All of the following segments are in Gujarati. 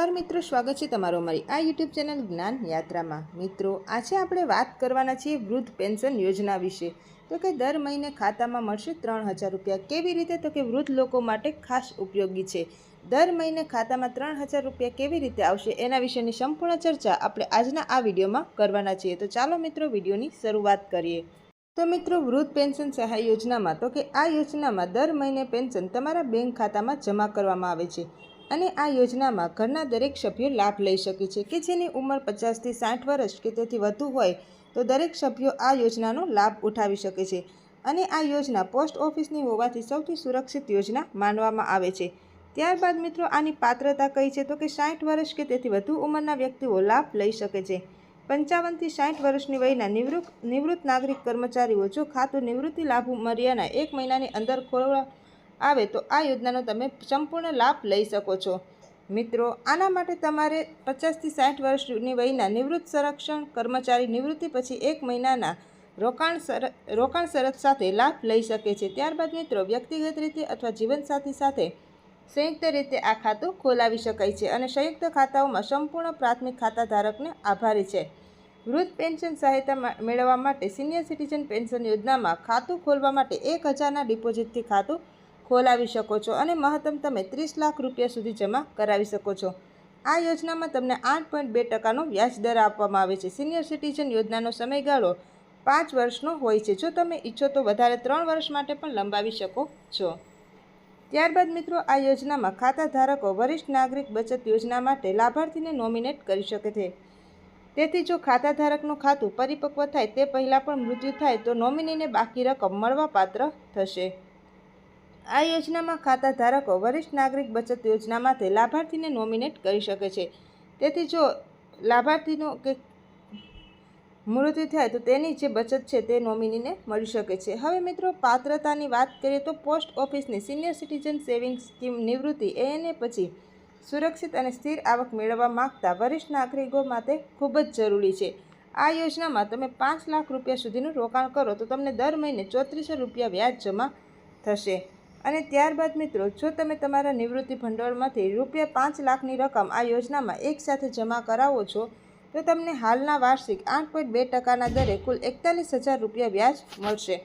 નમસ્કાર મિત્રો, સ્વાગત છે તમારું અમારી આ યુટ્યુબ ચેનલ જ્ઞાન યાત્રામાં. મિત્રો, આજે આપણે વાત કરવાના છીએ વૃદ્ધ પેન્શન યોજના વિશે. તો કે દર મહિને ખાતામાં મળશે ત્રણ હજાર રૂપિયા. કેવી રીતે? તો કે વૃદ્ધ લોકો માટે ખાસ ઉપયોગી છે. દર મહિને ખાતામાં ત્રણ હજાર રૂપિયા કેવી રીતે આવશે એના વિશેની સંપૂર્ણ ચર્ચા આપણે આજના આ વિડીયોમાં કરવાના છીએ. તો ચાલો મિત્રો, વિડીયોની શરૂઆત કરીએ. તો મિત્રો, વૃદ્ધ પેન્શન સહાય યોજનામાં તો કે આ યોજનામાં દર મહિને પેન્શન તમારા બેંક ખાતામાં જમા કરવામાં આવે છે. અને આ યોજનામાં ઘરના દરેક સભ્યો લાભ લઈ શકે છે કે જેની ઉંમર પચાસથી સાઠ વર્ષ કે તેથી વધુ હોય, તો દરેક સભ્યો આ યોજનાનો લાભ ઉઠાવી શકે છે. અને આ યોજના પોસ્ટ ઓફિસની હોવાથી સૌથી સુરક્ષિત યોજના માનવામાં આવે છે. ત્યારબાદ મિત્રો, આની પાત્રતા કઈ છે? તો કે સાઠ વર્ષ કે તેથી વધુ ઉંમરના વ્યક્તિઓ લાભ લઈ શકે છે. પંચાવનથી સાઠ વર્ષની વયના નિવૃત્ત નિવૃત્ત નાગરિક કર્મચારીઓ જો ખાતું નિવૃત્તિ લાભ મર્યાના એક મહિનાની અંદર ખોલવા આવે તો આ યોજનાનો તમે સંપૂર્ણ લાભ લઈ શકો છો. મિત્રો, આના માટે તમારે પચાસથી સાઠ વર્ષની વયના નિવૃત્ત સંરક્ષણ કર્મચારી નિવૃત્તિ પછી એક મહિનાના રોકાણ સર, રોકાણ શરત સાથે લાભ લઈ શકે છે. ત્યારબાદ મિત્રો, વ્યક્તિગત રીતે અથવા જીવનસાથી સાથે સંયુક્ત રીતે આ ખાતું ખોલાવી શકાય છે અને સંયુક્ત ખાતાઓમાં સંપૂર્ણ પ્રાથમિક ખાતા ધારકને આભારી છે. વૃદ્ધ પેન્શન સહાયતા મેળવવા માટે સિનિયર સિટીઝન પેન્શન યોજનામાં ખાતું ખોલવા માટે એક હજારના ડિપોઝિટથી ખાતું ખોલાવી શકો છો અને મહત્તમ તમે ત્રીસ લાખ રૂપિયા સુધી જમા કરાવી શકો છો. આ યોજનામાં તમને આઠ પોઈન્ટ બે ટકાનો વ્યાજ દર આપવામાં આવે છે. સિનિયર સિટીઝન યોજનાનો સમયગાળો પાંચ વર્ષનો હોય છે. જો તમે ઈચ્છો તો વધારે ત્રણ વર્ષ માટે પણ લંબાવી શકો છો. ત્યારબાદ મિત્રો, આ યોજનામાં ખાતા ધારકો વરિષ્ઠ નાગરિક બચત યોજના માટે લાભાર્થીને નોમિનેટ કરી શકે છે. તેથી જો ખાતા ધારકનું ખાતું પરિપક્વ થાય તે પહેલાં પણ મૃત્યુ થાય તો નોમિનીને બાકી રકમ મળવાપાત્ર થશે. આ યોજનામાં ખાતા ધારકો વરિષ્ઠ નાગરિક બચત યોજનામાંથી લાભાર્થીને નોમિનેટ કરી શકે છે. તેથી જો લાભાર્થીનો કે મૃત્યુ થાય તો તેની જે બચત છે તે નોમિનીને મળી શકે છે. હવે મિત્રો, પાત્રતાની વાત કરીએ તો પોસ્ટ ઓફિસની સિનિયર સિટીઝન સેવિંગ સ્કીમ નિવૃત્તિ એને પછી સુરક્ષિત અને સ્થિર આવક મેળવવા માગતા વરિષ્ઠ નાગરિકો માટે ખૂબ જ જરૂરી છે. આ યોજનામાં તમે પાંચ લાખ રૂપિયા સુધીનું રોકાણ કરો તો તમને દર મહિને ચોત્રીસો રૂપિયા વ્યાજ જમા થશે. અને ત્યારબાદ મિત્રો, જો તમે તમારા નિવૃત્તિ ભંડોળમાંથી રૂપિયા પાંચ લાખની રકમ આ યોજનામાં એકસાથે જમા કરાવો છો, તો તમને હાલના વાર્ષિક આઠ પોઈન્ટ બે ટકાના દરે કુલ એકતાલીસ હજાર રૂપિયા વ્યાજ મળશે.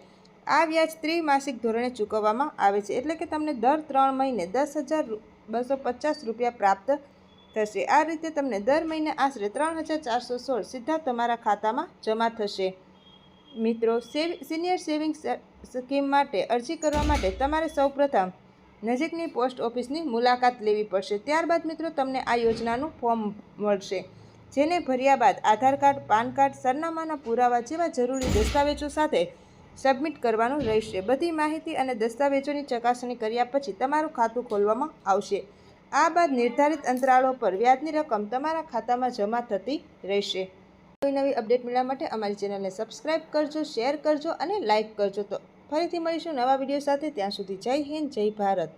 આ વ્યાજ ત્રિમાસિક ધોરણે ચૂકવવામાં આવે છે, એટલે કે તમને દર ત્રણ મહિને દસ હજાર બસો પચાસ રૂપિયા પ્રાપ્ત થશે. આ રીતે તમને દર મહિને આશરે ત્રણ હજાર ચારસો સોળ સીધા તમારા ખાતામાં જમા થશે. મિત્રો સિનિયર સેવિંગ્સ સ્કીમ માટે અરજી કરવા માટે તમારે સૌપ્રથમ નજીકની પોસ્ટ ઓફિસની મુલાકાત લેવી પડશે. ત્યારબાદ મિત્રો, તમને આ યોજનાનું ફોર્મ મળશે, જેને ભર્યા બાદ આધાર કાર્ડ, પાન કાર્ડ, સરનામાના પુરાવા જેવા જરૂરી દસ્તાવેજો સાથે સબમિટ કરવાનું રહેશે. બધી માહિતી અને દસ્તાવેજોની ચકાસણી કર્યા પછી તમારું ખાતું ખોલવામાં આવશે. આ બાદ નિર્ધારિત અંતરાળો પર વ્યાજની રકમ તમારા ખાતામાં જમા થતી રહેશે. નવી નવી અપડેટ મેળવવા માટે અમારી ચેનલને સબસ્ક્રાઇબ કરજો, શેર કરજો અને લાઇક કરજો. તો ફરીથી મળીશું નવા વીડિયો સાથે. ત્યાં સુધી જય હિન્દ, જય ભારત.